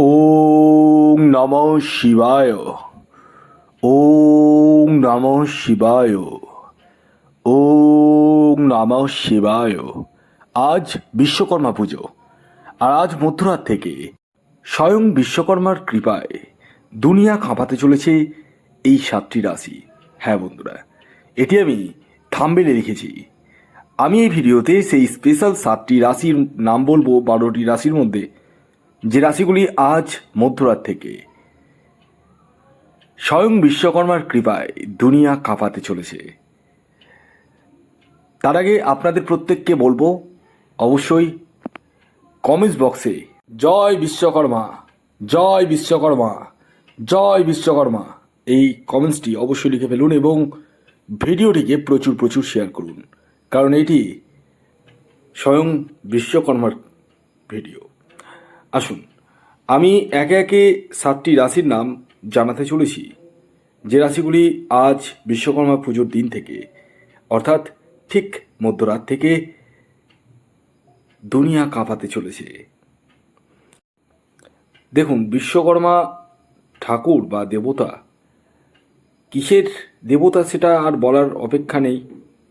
ওম নম শিবায়। ওম নম শিবায়। ওম নম শিবায়। আজ বিশ্বকর্মা পুজো। আর আজ মধ্যরাত থেকে স্বয়ং বিশ্বকর্মার কৃপায় দুনিয়া কাঁপাতে চলেছে এই সাতটি রাশি। হ্যাঁ বন্ধুরা, এটি আমি থাম্বেলে লিখেছি। আমি এই ভিডিওতে সেই স্পেশাল সাতটি রাশির নাম বলব, বারোটি রাশির মধ্যে যে রাশিগুলি আজ মধ্যরাত থেকে স্বয়ং বিশ্বকর্মার কৃপায় দুনিয়া কাঁপাতে চলেছে। তার আগে আপনাদের প্রত্যেককে বলব, অবশ্যই কমেন্টস বক্সে জয় বিশ্বকর্মা জয় বিশ্বকর্মা জয় বিশ্বকর্মা এই কমেন্টসটি অবশ্যই লিখে ফেলুন এবং ভিডিওটিকে প্রচুর প্রচুর শেয়ার করুন। কারণ এটি স্বয়ং বিশ্বকর্মার ভিডিও। আসুন, আমি একে একে সাতটি রাশির নাম জানাতে চলেছি। যে রাশিগুলি আজ বিশ্বকর্মা পুজোর দিন থেকে, অর্থাৎ ঠিক মধ্যরাত থেকে দুনিয়া কাঁপাতে চলেছে। দেখুন, বিশ্বকর্মা ঠাকুর বা দেবতা, কিসের দেবতা সেটা আর বলার অপেক্ষা নেই।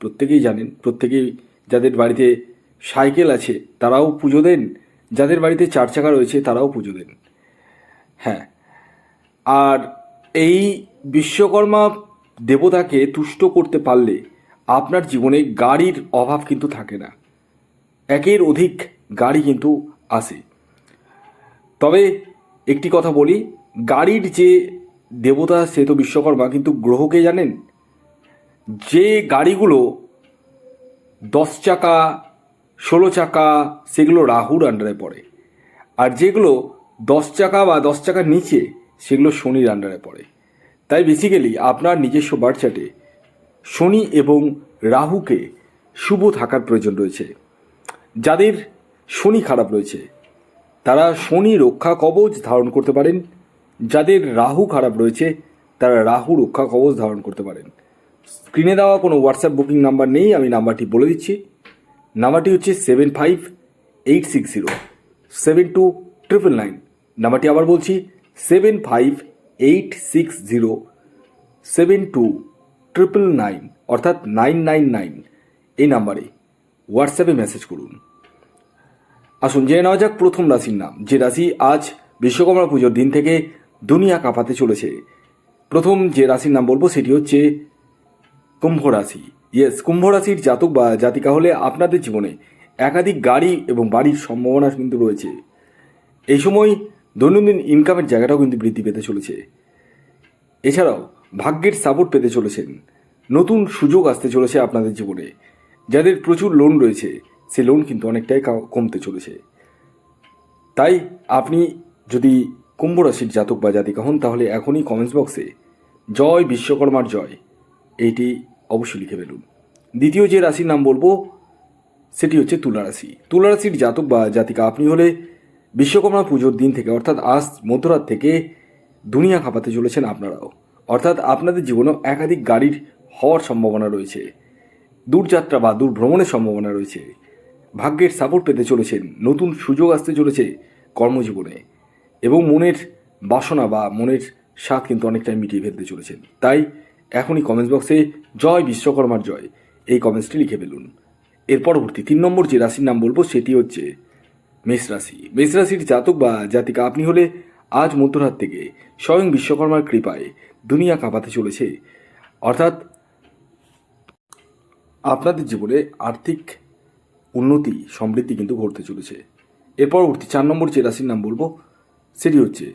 প্রত্যেকেই জানেন, প্রত্যেকেই যাদের বাড়িতে সাইকেল আছে, তারাও পুজো দেন। যাদের বাড়িতে চার চাকা রয়েছে তারাও পুজো দেন। হ্যাঁ। আর এই বিশ্বকর্মা দেবতাকে তুষ্ট করতে পারলে আপনার জীবনে গাড়ির অভাব কিন্তু থাকে না। একের অধিক গাড়ি কিন্তু আসে। তবে একটি কথা বলি, গাড়ির যে দেবতা সে তো বিশ্বকর্মা, কিন্তু গ্রহকে জানেন? যে গাড়িগুলো দশ চাকা ষোলো চাকা, সেগুলো রাহুর আন্ডারে পড়ে। আর যেগুলো দশ চাকা বা দশ চাকার নিচে, সেগুলো শনির আন্ডারে পড়ে। তাই বেসিক্যালি আপনার নিজস্ব বার্থ চার্টে শনি এবং রাহুকে শুভ থাকার প্রয়োজন রয়েছে। যাদের শনি খারাপ রয়েছে, তারা শনি রক্ষা কবচ ধারণ করতে পারেন। যাদের রাহু খারাপ রয়েছে, তারা রাহু রক্ষা কবচ ধারণ করতে পারেন। স্ক্রিনে দেওয়া কোনো হোয়াটসঅ্যাপ বুকিং নাম্বার নেই, আমি নাম্বারটি বলে দিচ্ছি। নাম্বারটি হচ্ছে seven five eight six zero, seven two triple nine. নাম্বারটি আবার বলছি, seven five eight six zero, seven two triple nine, অর্থাৎ নাইন নাইন নাইন। এই নাম্বারে হোয়াটসঅ্যাপে মেসেজ করুন। আসুন, জেনে নেওয়া যাক প্রথম রাশির নাম। যে রাশি আজ বিশ্বকর্মা পুজোর দিন থেকে দুনিয়া কাঁপাতে চলেছে। প্রথম যে রাশির নাম বলব, সেটি হচ্ছে কুম্ভ রাশি। ইয়েস কুম্ভ রাশির জাতক বা জাতিকা হলে আপনাদের জীবনে একাধিক গাড়ি এবং বাড়ির সম্ভাবনা কিন্তু রয়েছে। এই সময় দৈনন্দিন ইনকামের জায়গাটাও কিন্তু বৃদ্ধি পেতে চলেছে। এছাড়াও ভাগ্যের সাপোর্ট পেতে চলেছেন। নতুন সুযোগ আসতে চলেছে আপনাদের জীবনে। যাদের প্রচুর লোন রয়েছে, সে লোন কিন্তু অনেকটাই কমতে চলেছে। তাই আপনি যদি কুম্ভ রাশির জাতক বা জাতিকা হন, তাহলে এখনই কমেন্টস বক্সে জয় বিশ্বকর্মার জয়। এইটি অবশ্যই লিখে ফেলুন। দ্বিতীয় যে রাশির নাম বলব, সেটি হচ্ছে তুলা রাশি। তুলা রাশির জাতক বা জাতিকা, আপনি হলে বিশ্বকর্মা পুজোর দিন থেকে, অর্থাৎ আজ মধ্যরাত থেকে দুনিয়া খাপাতে চলেছেন আপনারাও। অর্থাৎ আপনাদের জীবনেও একাধিক গাড়ির হওয়ার সম্ভাবনা রয়েছে। দূরযাত্রা বা দূর ভ্রমণের সম্ভাবনা রয়েছে। ভাগ্যের সাপোর্ট পেতে চলেছেন, নতুন সুযোগ আসতে চলেছে কর্মজীবনে। এবং মনের বাসনা বা মনের স্বাদ কিন্তু অনেকটাই মিটিয়ে ফেলতে চলেছেন। তাই এখনই কমেন্টস বক্সে জয় বিশ্বকর্মার জয়। এই কমেন্টসটি লিখে ফেলুন। এর পরবর্তী তিন নম্বর যে রাশির নাম বলব, সেটি হচ্ছে মেষ রাশি। মেষ রাশির জাতক বা জাতিকা, আপনি হলে আজ মধ্যরাত থেকে স্বয়ং বিশ্বকর্মার কৃপায় দুনিয়া কাঁপাতে চলেছে। অর্থাৎ আপনাদের জীবনে আর্থিক উন্নতি, সমৃদ্ধি কিন্তু ঘটতে চলেছে। এর পরবর্তী চার নম্বর যে রাশির নাম বলব, সেটি হচ্ছে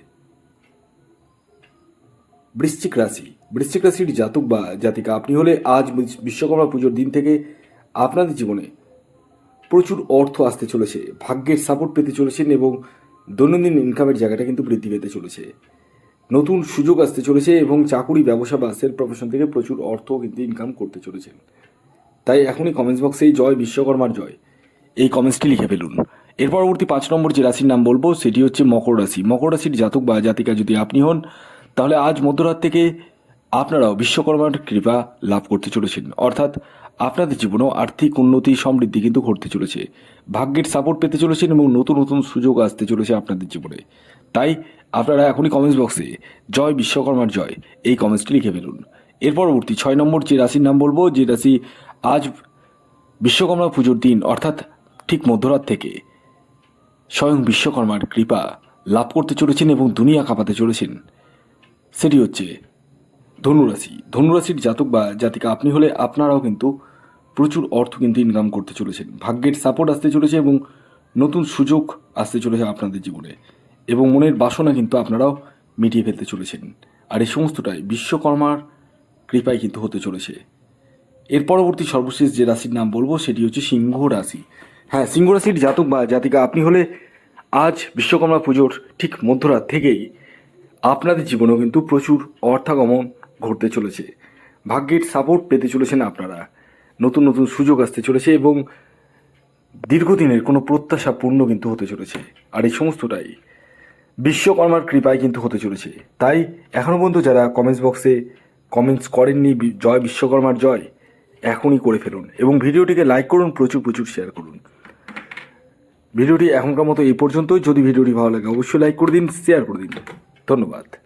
বৃশ্চিক রাশি। বৃশ্চিক রাশির জাতক বা জাতিকা, আপনি হলে আজ বিশ- বিশ্বকর্মা পুজোর দিন থেকে আপনাদের জীবনে প্রচুর অর্থ আসতে চলেছে, ভাগ্যের সাপোর্ট পেতে চলেছেন এবং দৈনন্দিন ইনকামের জায়গাটা কিন্তু বৃদ্ধি পেতে চলেছে। নতুন সুযোগ আসতে চলেছে এবং চাকুরি, ব্যবসা বা সেলফ প্রফেশন থেকে প্রচুর অর্থ কিন্তু ইনকাম করতে চলেছেন। তাই এখনই কমেন্টস বক্সে জয়, বিশ্বকর্মার জয়, এই কমেন্টসটি লিখে ফেলুন। এর পরবর্তী পাঁচ নম্বর যে রাশির নাম বলব, সেটি হচ্ছে মকর রাশি। মকর রাশির জাতক বা জাতিকা যদি আপনি হন তাহলে আজ মধ্যরাত থেকে আপনারাও বিশ্বকর্মার কৃপা লাভ করতে চলেছেন। অর্থাৎ আপনাদের জীবনেও আর্থিক উন্নতি সমৃদ্ধি কিন্তু ঘটতে চলেছে। ভাগ্যের সাপোর্ট পেতে চলেছেন এবং নতুন নতুন সুযোগ আসতে চলেছে আপনাদের জীবনে। তাই আপনারা এখনই কমেন্টস বক্সে জয় বিশ্বকর্মার জয় এই কমেন্টসটি লিখে ফেলুন। এর পরবর্তী ছয় নম্বর যে রাশির নাম বলব, যে রাশি আজ বিশ্বকর্মা পুজোর দিন, অর্থাৎ ঠিক মধ্যরাত থেকে স্বয়ং বিশ্বকর্মার কৃপা লাভ করতে চলেছেন এবং দুনিয়া কাঁপাতে চলেছেন। সেটি হচ্ছে ধনুরাশি। ধনুরাশির জাতক বা জাতিকা আপনি হলে আপনারাও কিন্তু প্রচুর অর্থ কিন্তু ইনকাম করতে চলেছেন। ভাগ্যের সাপোর্ট আসতে চলেছে এবং নতুন সুযোগ আসতে চলেছে আপনাদের জীবনে এবং মনের বাসনা কিন্তু আপনারাও মিটিয়ে ফেলতে চলেছেন। আর এই সমস্তটাই বিশ্বকর্মার কৃপায় কিন্তু হতে চলেছে। এর পরবর্তী সর্বশেষ যে রাশির নাম বলব সেটি হচ্ছে সিংহ রাশি। হ্যাঁ সিংহ রাশির জাতক বা জাতিকা আপনি হলে আজ বিশ্বকর্মা পুজোর ঠিক মধ্যরাত থেকেই আপনাদের জীবনেও কিন্তু প্রচুর অর্থাগমন ঘটতে চলেছে। ভাগ্যের সাপোর্ট পেতে চলেছেন আপনারা। নতুন নতুন সুযোগ আসতে চলেছে এবং দীর্ঘদিনের কোনো প্রত্যাশা পূর্ণ কিন্তু হতে চলেছে। আর এই সমস্তটাই বিশ্বকর্মার কৃপায় কিন্তু হতে চলেছে। তাই এখনও পর্যন্ত যারা কমেন্টস বক্সে কমেন্টস করেননি জয় বিশ্বকর্মার জয়, এখনই করে ফেলুন এবং ভিডিওটিকে লাইক করুন, প্রচুর প্রচুর শেয়ার করুন। ভিডিওটি এখনকার মতো এই পর্যন্তই। যদি ভিডিওটি ভালো লাগে, অবশ্যই লাইক করে দিন শেয়ার করে দিন। ধন্যবাদ।